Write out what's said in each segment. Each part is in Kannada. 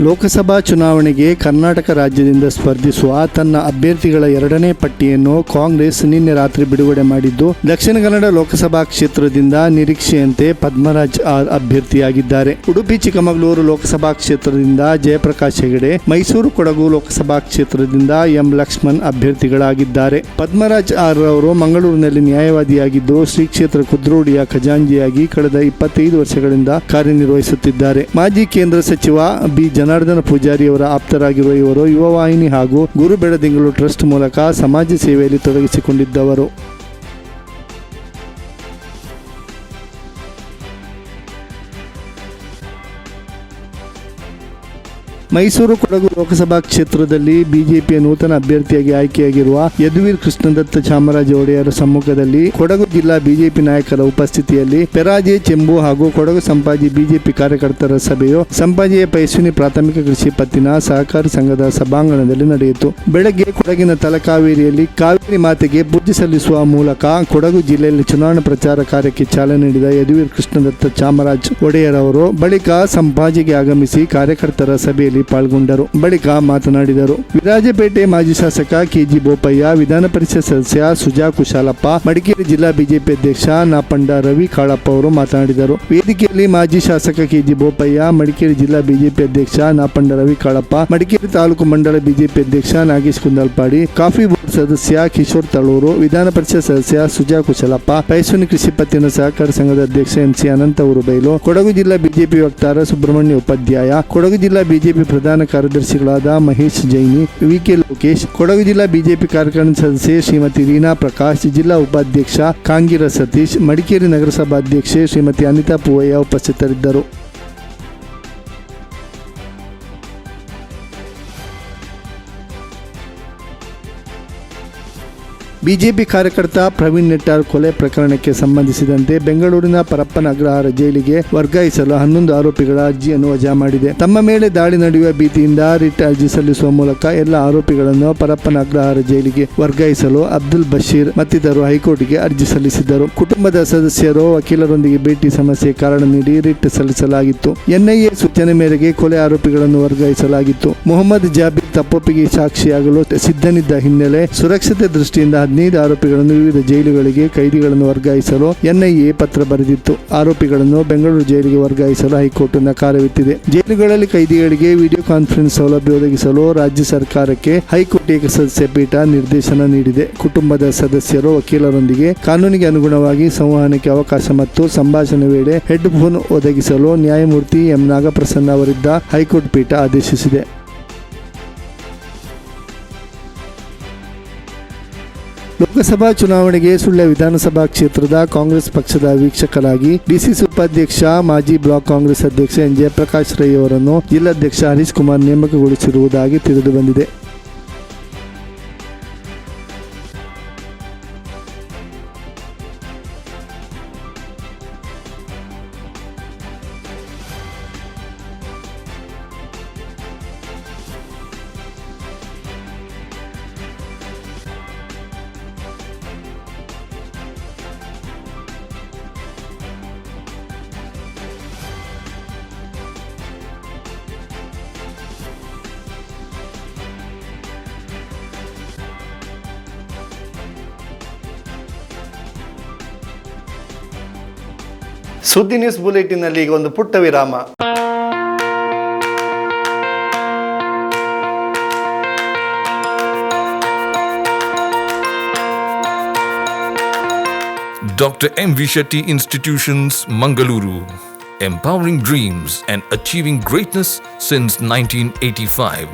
ಲೋಕಸಭಾ ಚುನಾವಣೆಗೆ ಕರ್ನಾಟಕ ರಾಜ್ಯದಿಂದ ಸ್ಪರ್ಧಿಸುವ ತನ್ನ ಅಭ್ಯರ್ಥಿಗಳ ಎರಡನೇ ಪಟ್ಟಿಯನ್ನು ಕಾಂಗ್ರೆಸ್ ನಿನ್ನೆ ರಾತ್ರಿ ಬಿಡುಗಡೆ ಮಾಡಿದ್ದು, ದಕ್ಷಿಣ ಕನ್ನಡ ಲೋಕಸಭಾ ಕ್ಷೇತ್ರದಿಂದ ನಿರೀಕ್ಷೆಯಂತೆ ಪದ್ಮರಾಜ್ ಆರ್ ಅಭ್ಯರ್ಥಿಯಾಗಿದ್ದಾರೆ. ಉಡುಪಿ, ಚಿಕ್ಕಮಗಳೂರು ಲೋಕಸಭಾ ಕ್ಷೇತ್ರದಿಂದ ಜಯಪ್ರಕಾಶ್ ಹೆಗಡೆ, ಮೈಸೂರು ಕೊಡಗು ಲೋಕಸಭಾ ಕ್ಷೇತ್ರದಿಂದ ಎಂ ಲಕ್ಷ್ಮಣ್ ಅಭ್ಯರ್ಥಿಗಳಾಗಿದ್ದಾರೆ. ಪದ್ಮರಾಜ್ ಆರ್ ಅವರು ಮಂಗಳೂರಿನಲ್ಲಿ ನ್ಯಾಯವಾದಿಯಾಗಿದ್ದು ಶ್ರೀ ಕ್ಷೇತ್ರ ಕುದ್ರೋಡಿಯ ಖಜಾಂಜಿಯಾಗಿ ಕಳೆದ ಇಪ್ಪತ್ತೈದು ವರ್ಷಗಳಿಂದ ಕಾರ್ಯನಿರ್ವಹಿಸುತ್ತಿದ್ದಾರೆ. ಮಾಜಿ ಕೇಂದ್ರ ಸಚಿವ ಬಿ. ಜನಾರ್ದನ ಪೂಜಾರಿಯವರ ಆಪ್ತರಾಗಿರುವ ಇವರು ಯುವವಾಹಿನಿ ಹಾಗೂ ಗುರು ಬೆಳದಿಂಗಳು ಟ್ರಸ್ಟ್ ಮೂಲಕ ಸಮಾಜ ಸೇವೆಯಲ್ಲಿ ತೊಡಗಿಸಿಕೊಂಡಿದ್ದವರು. ಮೈಸೂರು ಕೊಡಗು ಲೋಕಸಭಾ ಕ್ಷೇತ್ರದಲ್ಲಿ ಬಿಜೆಪಿಯ ನೂತನ ಅಭ್ಯರ್ಥಿಯಾಗಿ ಆಯ್ಕೆಯಾಗಿರುವ ಯದುವೀರ್ ಕೃಷ್ಣದತ್ತ ಚಾಮರಾಜ ಒಡೆಯರ ಸಮ್ಮುಖದಲ್ಲಿ ಕೊಡಗು ಜಿಲ್ಲಾ ಬಿಜೆಪಿ ನಾಯಕರ ಉಪಸ್ಥಿತಿಯಲ್ಲಿ ಪೆರಾಜೆ, ಚೆಂಬು ಹಾಗೂ ಕೊಡಗು ಸಂಪಾಜಿ ಬಿಜೆಪಿ ಕಾರ್ಯಕರ್ತರ ಸಭೆಯು ಸಂಪಾಜಿಯ ಪೈಸುನಿ ಪ್ರಾಥಮಿಕ ಕೃಷಿ ಪತ್ತಿನ ಸಹಕಾರಿ ಸಂಘದ ಸಭಾಂಗಣದಲ್ಲಿ ನಡೆಯಿತು. ಬೆಳಗ್ಗೆ ಕೊಡಗಿನ ತಲಕಾವೇರಿಯಲ್ಲಿ ಕಾವೇರಿ ಮಾತೆಗೆ ಪೂಜೆ ಸಲ್ಲಿಸುವ ಮೂಲಕ ಕೊಡಗು ಜಿಲ್ಲೆಯಲ್ಲಿ ಚುನಾವಣಾ ಪ್ರಚಾರ ಕಾರ್ಯಕ್ಕೆ ಚಾಲನೆ ನೀಡಿದ ಯದುವೀರ್ ಕೃಷ್ಣದತ್ತ ಚಾಮರಾಜ್ ಒಡೆಯರ್ ಅವರು ಬಳಿಕ ಸಂಪಾಜಿಗೆ ಆಗಮಿಸಿ ಕಾರ್ಯಕರ್ತರ ಸಭೆಯಲ್ಲಿ ಪಾಲ್ಗೊಂಡರು. ಬಳಿಕ ಮಾತನಾಡಿದರು. ವಿರಾಜಪೇಟೆ ಮಾಜಿ ಶಾಸಕ ಕೆಜಿ ಬೋಪಯ್ಯ, ವಿಧಾನ ಪರಿಷತ್ ಸದಸ್ಯ ಸುಜಾ ಕುಶಾಲಪ್ಪ, ಮಡಿಕೇರಿ ಜಿಲ್ಲಾ ಬಿಜೆಪಿ ಅಧ್ಯಕ್ಷ ನಾಪಂಡ ರವಿ ಕಾಳಪ್ಪ ಅವರು ಮಾತನಾಡಿದರು. ವೇದಿಕೆಯಲ್ಲಿ ಮಾಜಿ ಶಾಸಕ ಕೆಜಿ ಬೋಪಯ್ಯ, ಮಡಿಕೇರಿ ಜಿಲ್ಲಾ ಬಿಜೆಪಿ ಅಧ್ಯಕ್ಷ ನಾಪಂಡ ರವಿ ಕಾಳಪ್ಪ, ಮಡಿಕೇರಿ ತಾಲೂಕು ಮಂಡಳ ಬಿಜೆಪಿ ಅಧ್ಯಕ್ಷ ನಾಗೇಶ್ ಕುಂದಲ್ಪಾಡಿ, ಕಾಫಿ ಸದಸ್ಯ ಕಿಶೋರ್ ತಳೂರು, ವಿಧಾನ ಪರಿಷತ್ ಸದಸ್ಯ ಸುಜಾ ಕುಶಲಪ್ಪ ಪೈಸೂನಿ ಕೃಷಿ ಪತ್ತಿನ ಸಹಕಾರ ಸಂಘದ ಅಧ್ಯಕ್ಷ ಎಂಸಿ ಅನಂತ ಉರುಬೈಲು ಕೊಡಗು ಜಿಲ್ಲಾ ಬಿಜೆಪಿ ವಕ್ತಾರ ಸುಬ್ರಹ್ಮಣ್ಯ ಉಪಾಧ್ಯಾಯ, ಕೊಡಗು ಜಿಲ್ಲಾ ಬಿಜೆಪಿ ಪ್ರಧಾನ ಕಾರ್ಯದರ್ಶಿಗಳಾದ ಮಹೇಶ್ ಜೈನಿ, ವಿಕೆ ಲೋಕೇಶ್, ಕೊಡಗು ಜಿಲ್ಲಾ ಬಿಜೆಪಿ ಕಾರ್ಯಕಾರಿಣಿ ಸದಸ್ಯೆ ಶ್ರೀಮತಿ ರೀನಾ ಪ್ರಕಾಶ್, ಜಿಲ್ಲಾ ಉಪಾಧ್ಯಕ್ಷ ಕಾಂಗಿರ ಸತೀಶ್, ಮಡಿಕೇರಿ ನಗರಸಭಾ ಅಧ್ಯಕ್ಷೆ ಶ್ರೀಮತಿ ಅನಿತಾ ಪೂವಯ್ಯ ಉಪಸ್ಥಿತರಿದ್ದರು. ಬಿಜೆಪಿ ಕಾರ್ಯಕರ್ತ ಪ್ರವೀಣ್ ನೆಟ್ಟಾರ್ ಕೊಲೆ ಪ್ರಕರಣಕ್ಕೆ ಸಂಬಂಧಿಸಿದಂತೆ ಬೆಂಗಳೂರಿನ ಪರಪ್ಪನ ಅಗ್ರಹಾರ ಜೈಲಿಗೆ ವರ್ಗಾಯಿಸಲು ಹನ್ನೊಂದು ಆರೋಪಿಗಳ ಅರ್ಜಿಯನ್ನು ವಜಾ ಮಾಡಿದೆ. ತಮ್ಮ ಮೇಲೆ ದಾಳಿ ನಡೆಯುವ ಭೀತಿಯಿಂದ ರಿಟ್ ಅರ್ಜಿ ಸಲ್ಲಿಸುವ ಮೂಲಕ ಎಲ್ಲ ಆರೋಪಿಗಳನ್ನು ಪರಪ್ಪನ ಅಗ್ರಹಾರ ಜೈಲಿಗೆ ವರ್ಗಾಯಿಸಲು ಅಬ್ದುಲ್ ಬಶೀರ್ ಮತ್ತಿತರರು ಹೈಕೋರ್ಟ್ಗೆ ಅರ್ಜಿ ಸಲ್ಲಿಸಿದ್ದರು. ಕುಟುಂಬದ ಸದಸ್ಯರು ವಕೀಲರೊಂದಿಗೆ ಭೇಟಿ ಸಮಸ್ಯೆ ಕಾರಣ ನೀಡಿ ರಿಟ್ ಸಲ್ಲಿಸಲಾಗಿತ್ತು. ಎನ್ಐಎ ಸೂಚನೆ ಮೇರೆಗೆ ಕೊಲೆ ಆರೋಪಿಗಳನ್ನು ವರ್ಗಾಯಿಸಲಾಗಿತ್ತು. ಮೊಹಮ್ಮದ್ ಜಾಬೀರ್ ತಪ್ಪೊಪ್ಪಿಗೆ ಸಾಕ್ಷಿಯಾಗಲು ಸಿದ್ಧನಿದ್ದ ಹಿನ್ನೆಲೆ ಸುರಕ್ಷತೆ ದೃಷ್ಟಿಯಿಂದ ಹದಿನೈದು ಆರೋಪಿಗಳನ್ನು ವಿವಿಧ ಜೈಲುಗಳಿಗೆ ಕೈದಿಗಳನ್ನು ವರ್ಗಾಯಿಸಲು ಎನ್ಐಎ ಪತ್ರ ಬರೆದಿತ್ತು. ಆರೋಪಿಗಳನ್ನು ಬೆಂಗಳೂರು ಜೈಲಿಗೆ ವರ್ಗಾಯಿಸಲು ಹೈಕೋರ್ಟ್ ನಕಾರವಿತ್ತಿದೆ ಜೈಲುಗಳಲ್ಲಿ ಕೈದಿಗಳಿಗೆ ವಿಡಿಯೋ ಕಾನ್ಫರೆನ್ಸ್ ಸೌಲಭ್ಯ ಒದಗಿಸಲು ರಾಜ್ಯ ಸರ್ಕಾರಕ್ಕೆ ಹೈಕೋರ್ಟ್ ಏಕಸದಸ್ಯ ಪೀಠ ನಿರ್ದೇಶನ ನೀಡಿದೆ. ಕುಟುಂಬದ ಸದಸ್ಯರು ವಕೀಲರೊಂದಿಗೆ ಕಾನೂನಿಗೆ ಅನುಗುಣವಾಗಿ ಸಂವಹನಕ್ಕೆ ಅವಕಾಶ ಮತ್ತು ಸಂಭಾಷಣೆ ವೇಳೆ ಹೆಡ್ ಫೋನ್ ಒದಗಿಸಲು ನ್ಯಾಯಮೂರ್ತಿ ಎಂ ನಾಗಪ್ರಸನ್ನ ಅವರಿದ್ದ ಹೈಕೋರ್ಟ್ ಪೀಠ ಆದೇಶಿಸಿದೆ. ಲೋಕಸಭಾ ಚುನಾವಣೆಗೆ ಸುಳ್ಯ ವಿಧಾನಸಭಾ ಕ್ಷೇತ್ರದ ಕಾಂಗ್ರೆಸ್ ಪಕ್ಷದ ವೀಕ್ಷಕರಾಗಿ ಡಿಸಿಸಿ ಉಪಾಧ್ಯಕ್ಷ ಮಾಜಿ ಬ್ಲಾಕ್ ಕಾಂಗ್ರೆಸ್ ಅಧ್ಯಕ್ಷ ಎನ್. ಜಯಪ್ರಕಾಶ್ ರೈ ಅವರನ್ನು ಜಿಲ್ಲಾಧ್ಯಕ್ಷ ಹರೀಶ್ ಕುಮಾರ್ ನೇಮಕಗೊಳಿಸಿರುವುದಾಗಿ ತಿಳಿದು ಸುದ್ದಿ ನ್ಯೂಸ್ ಬುಲೆಟಿನ್ನಲ್ಲಿ ಈಗ ಒಂದು ಪುಟ್ಟ ವಿರಾಮ Dr. M. V. Shetty Institutions, Mangaluru. Empowering dreams and achieving greatness since 1985.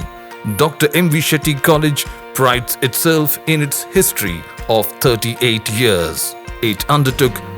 Dr. M. V. Shetty College prides itself in its history of 38 years. It undertook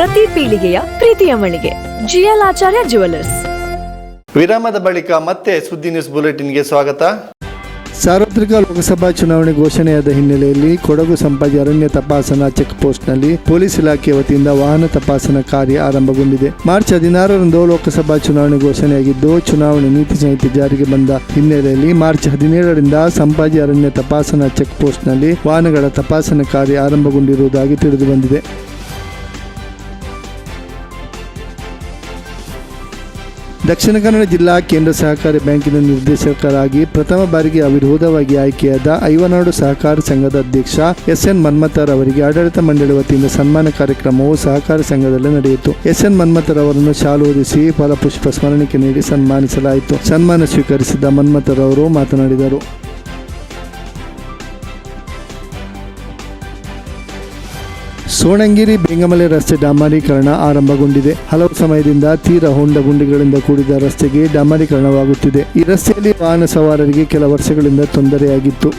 ಪ್ರತಿ ಪೀಳಿಗೆಯ ಪ್ರೀತಿಯ ಮಳಿಗೆ. ಜಿಎಲ್ ಆಚಾರ್ಯ ಜುವೆಲ್ಲರ್ಸ್ ವಿರಾಮದ ಬಳಿಕ ಮತ್ತೆ ಸುದ್ದಿ ನ್ಯೂಸ್ ಬುಲೆಟಿನ್ಗೆ ಸ್ವಾಗತ. ಸಾರ್ವತ್ರಿಕ ಲೋಕಸಭಾ ಚುನಾವಣೆ ಘೋಷಣೆಯಾದ ಹಿನ್ನೆಲೆಯಲ್ಲಿ ಕೊಡಗು ಸಂಪಾಜಿ ಅರಣ್ಯ ತಪಾಸಣಾ ಚೆಕ್ ಪೋಸ್ಟ್ನಲ್ಲಿ ಪೊಲೀಸ್ ಇಲಾಖೆ ವತಿಯಿಂದ ವಾಹನ ತಪಾಸಣಾ ಕಾರ್ಯ ಆರಂಭಗೊಂಡಿದೆ. ಮಾರ್ಚ್ ಹದಿನಾರರಂದು ಲೋಕಸಭಾ ಚುನಾವಣೆ ಘೋಷಣೆಯಾಗಿದ್ದು ಚುನಾವಣೆ ನೀತಿ ಸಂಹಿತೆ ಜಾರಿಗೆ ಬಂದ ಹಿನ್ನೆಲೆಯಲ್ಲಿ ಮಾರ್ಚ್ ಹದಿನೇಳರಿಂದ ಸಂಪಾಜಿ ಅರಣ್ಯ ತಪಾಸಣಾ ಚೆಕ್ ಪೋಸ್ಟ್ನಲ್ಲಿ ವಾಹನಗಳ ತಪಾಸಣಾ ಕಾರ್ಯ ಆರಂಭಗೊಂಡಿರುವುದಾಗಿ ತಿಳಿದು ದಕ್ಷಿಣ ಕನ್ನಡ ಜಿಲ್ಲಾ ಕೇಂದ್ರ ಸಹಕಾರಿ ಬ್ಯಾಂಕಿನ ನಿರ್ದೇಶಕರಾಗಿ ಪ್ರಥಮ ಬಾರಿಗೆ ಅವಿರೋಧವಾಗಿ ಆಯ್ಕೆಯಾದ ಐವನಾಡು ಸಹಕಾರಿ ಸಂಘದ ಅಧ್ಯಕ್ಷ ಎಸ್ ಎನ್ ಮನ್ಮಥರ್ ಅವರಿಗೆ ಆಡಳಿತ ಮಂಡಳಿ ವತಿಯಿಂದ ಸನ್ಮಾನ ಕಾರ್ಯಕ್ರಮವು ಸಹಕಾರಿ ಸಂಘದಲ್ಲಿ ನಡೆಯಿತು. ಎಸ್ ಎನ್ ಮನ್ಮಥರ್ ಅವರನ್ನು ಶಾಲು ಓದಿಸಿ ಫಲಪುಷ್ಪ ಸ್ಮರಣಿಕೆ ನೀಡಿ ಸನ್ಮಾನಿಸಲಾಯಿತು. ಸನ್ಮಾನ ಸ್ವೀಕರಿಸಿದ ಮನ್ಮಥರ್ ಅವರು ಮಾತನಾಡಿದರು. ಸೋಣಂಗಿರಿ ಬೆಂಗಮಲೆ ರಸ್ತೆ ಡಾಮಾರೀಕರಣ ಆರಂಭಗೊಂಡಿದೆ. ಹಲವು ಸಮಯದಿಂದ ತೀರ ಹೊಂಡ ಗುಂಡಿಗಳಿಂದ ಕೂಡಿದ ರಸ್ತೆಗೆ ಡಾಮರೀಕರಣವಾಗುತ್ತಿದೆ ಈ ರಸ್ತೆಯಲ್ಲಿ ವಾಹನ ಸವಾರರಿಗೆ ಕೆಲ ವರ್ಷಗಳಿಂದ ತೊಂದರೆಯಾಗಿತ್ತು.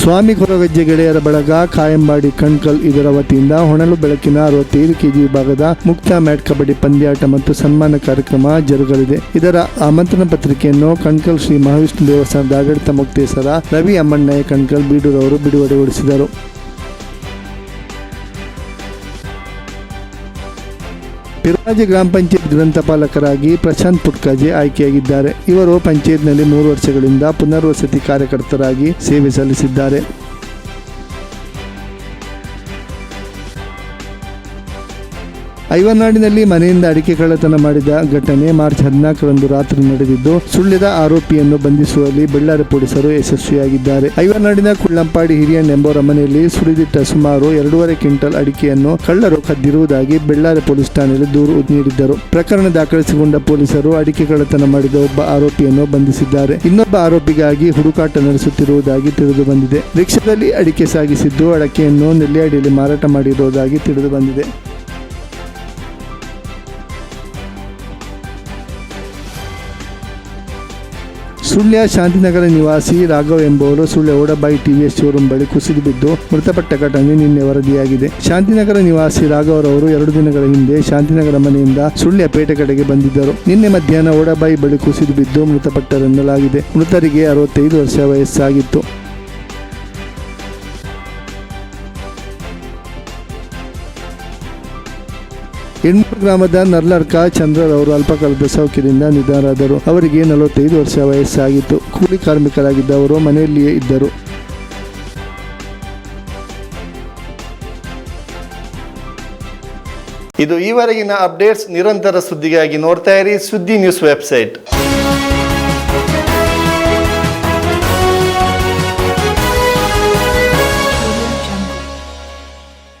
ಸ್ವಾಮಿ ಕೊರಗಜ್ಜೆ ಗೆಳೆಯರ ಬಳಗ ಕಾಯಂಬಾಡಿ ಕಣ್ಕಲ್ ಇದರ ವತಿಯಿಂದ ಹೊಣಲು ಬೆಳಕಿನ ಅರವತ್ತೈದು ಕೆಜಿ ವಿಭಾಗದ ಮುಕ್ತ ಮ್ಯಾಟ್ ಕಬಡ್ಡಿ ಪಂದ್ಯಾಟ ಮತ್ತು ಸನ್ಮಾನ ಕಾರ್ಯಕ್ರಮ ಜರುಗಲಿದೆ. ಇದರ ಆಮಂತ್ರಣ ಪತ್ರಿಕೆಯನ್ನು ಕಣ್ಕಲ್ ಶ್ರೀ ಮಹಾವಿಷ್ಣು ದೇವಸ್ಥಾನದ ಆಡಳಿತ ಮುಕ್ತೇಸರ ರವಿ ಅಮ್ಮಣ್ಣಯ್ಯ ಕಣ್ಕಲ್ ಬೀಡೂರವರು ಬಿಡುಗಡೆಗೊಳಿಸಿದರು. ಪಿರಾಜಿ ಗ್ರಾಮ ಪಂಚಾಯತ್ ಗ್ರಂಥಪಾಲಕರಾಗಿ ಪ್ರಶಾಂತ್ ಪುಟ್ಕಾಜಿ ಆಯ್ಕೆಯಾಗಿದ್ದಾರೆ. ಇವರು ಪಂಚಾಯತ್ನಲ್ಲಿ ಮೂರು ವರ್ಷಗಳಿಂದ ಪುನರ್ವಸತಿ ಕಾರ್ಯಕರ್ತರಾಗಿ ಸೇವೆ ಸಲ್ಲಿಸಿದ್ದಾರೆ. ಐವರ್ನಾಡಿನಲ್ಲಿ ಮನೆಯಿಂದ ಅಡಿಕೆ ಕಳ್ಳತನ ಮಾಡಿದ ಘಟನೆ ಮಾರ್ಚ್ ಹದಿನಾಲ್ಕರಂದು ರಾತ್ರಿ ನಡೆದಿದ್ದು ಸುಳ್ಳಿದ ಆರೋಪಿಯನ್ನು ಬಂಧಿಸುವಲ್ಲಿ ಬಳ್ಳಾರಿ ಪೊಲೀಸರು ಯಶಸ್ವಿಯಾಗಿದ್ದಾರೆ. ಐವನಾಡಿನ ಕುಳ್ಳಂಪಾಡಿ ಹಿರಿಯಣ್ಣ ಎಂಬುವರ ಮನೆಯಲ್ಲಿ ಸುರಿದಿಟ್ಟ ಸುಮಾರು ಎರಡೂವರೆ ಕ್ವಿಂಟಲ್ ಅಡಿಕೆಯನ್ನು ಕಳ್ಳರು ಕದ್ದಿರುವುದಾಗಿ ಬೆಳ್ಳಾರಿ ಪೊಲೀಸ್ ಠಾಣೆಯಲ್ಲಿ ದೂರು ನೀಡಿದ್ದರು. ಪ್ರಕರಣ ದಾಖಲಿಸಿಕೊಂಡ ಪೊಲೀಸರು ಅಡಿಕೆ ಕಳ್ಳತನ ಮಾಡಿದ ಒಬ್ಬ ಆರೋಪಿಯನ್ನು ಬಂಧಿಸಿದ್ದಾರೆ. ಇನ್ನೊಬ್ಬ ಆರೋಪಿಗಾಗಿ ಹುಡುಕಾಟ ನಡೆಸುತ್ತಿರುವುದಾಗಿ ತಿಳಿದು ಬಂದಿದೆ ರಿಕ್ಷಾದಲ್ಲಿ ಅಡಿಕೆ ಸಾಗಿಸಿದ್ದು, ಅಡಕೆಯನ್ನು ನೆಲ್ಯಾಡಿಯಲ್ಲಿ ಮಾರಾಟ ಮಾಡಿರುವುದಾಗಿ ತಿಳಿದು ಬಂದಿದೆ ಸುಳ್ಯ ಶಾಂತಿನಗರ ನಿವಾಸಿ ರಾಘವ್ ಎಂಬುವರು ಸುಳ್ಯ ಓಡಬಾಯಿ ಟಿವಿಎಸ್ ಶೋರೂಮ್ ಬಳಿ ಕುಸಿದು ಬಿದ್ದು ಮೃತಪಟ್ಟ ಘಟನೆ ನಿನ್ನೆ ವರದಿಯಾಗಿದೆ. ಶಾಂತಿನಗರ ನಿವಾಸಿ ರಾಘವ್ ರವರು ಎರಡು ದಿನಗಳ ಹಿಂದೆ ಶಾಂತಿನಗರ ಮನೆಯಿಂದ ಸುಳ್ಯ ಪೇಟೆ ಕಡೆಗೆ ಬಂದಿದ್ದರು. ನಿನ್ನೆ ಮಧ್ಯಾಹ್ನ ಓಡಬಾಯಿ ಬಳಿ ಕುಸಿದು ಬಿದ್ದು ಮೃತಪಟ್ಟರೆನ್ನಲಾಗಿದೆ. ಮೃತರಿಗೆ ಅರವತ್ತೈದು ವರ್ಷ ವಯಸ್ಸಾಗಿತ್ತು. ಹೆಣ್ಮೂರು ಗ್ರಾಮದ ನರ್ಲಡ್ಕ ಚಂದ್ರರ್ ಅವರು ಅಲ್ಪಕಾಲದ ಸೌಖ್ಯದಿಂದ ನಿಧನರಾದರು. ಅವರಿಗೆ ನಲವತ್ತೈದು ವರ್ಷ ವಯಸ್ಸಾಗಿತ್ತು. ಕೂಲಿ ಕಾರ್ಮಿಕರಾಗಿದ್ದ ಅವರು ಮನೆಯಲ್ಲಿಯೇ ಇದ್ದರು. ಇದು ಈವರೆಗಿನ ಅಪ್ಡೇಟ್ಸ್ ನಿರಂತರ ಸುದ್ದಿಗಾಗಿ ನೋಡ್ತಾ ಇರಿ ಸುದ್ದಿ ನ್ಯೂಸ್ ವೆಬ್ಸೈಟ್.